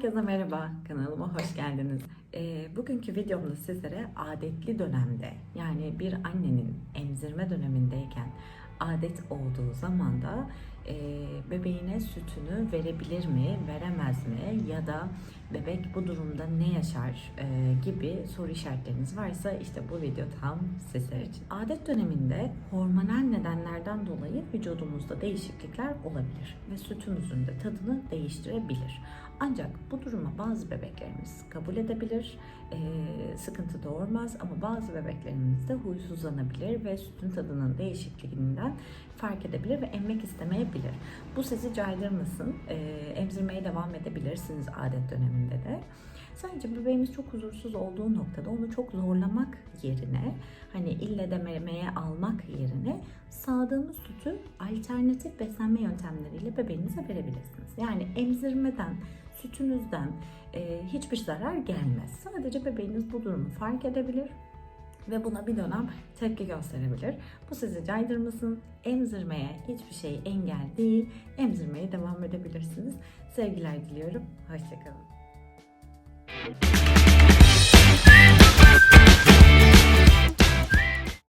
Herkese merhaba, kanalıma hoş geldiniz. Ee, bugünkü videomda sizlere adetli dönemde yani bir annenin emzirme dönemindeyken adet olduğu zamanda e, bebeğine sütünü verebilir mi, veremez mi ya da bebek bu durumda ne yaşar e, gibi soru işaretleriniz varsa işte bu video tam sizler için. Adet döneminde hormonal nedenlerden dolayı vücudumuzda değişiklikler olabilir ve sütümüzün de tadını değiştirebilir. Ancak bu duruma bazı bebeklerimiz kabul edebilir, eee, sıkıntı doğurmaz ama bazı bebeklerimiz de huysuzlanabilir ve sütün tadının değişikliğinden fark edebilir ve emmek istemeyebilir. Bu sizi caydırmasın, eee, emzirmeye devam edebilirsiniz adet döneminde de. Sadece bebeğimiz çok huzursuz olduğu noktada onu çok zorlamak yerine hani ille de memeye almak yerine sağdığımız sütü alternatif beslenme yöntemleriyle bebeğinize verebilirsiniz. Yani emzirmeden, sütünüzden e, hiçbir zarar gelmez. Sadece bebeğiniz bu durumu fark edebilir ve buna bir dönem tepki gösterebilir. Bu sizi caydırmasın. Emzirmeye hiçbir şey engel değil. Emzirmeye devam edebilirsiniz. Sevgiler diliyorum. Hoşçakalın.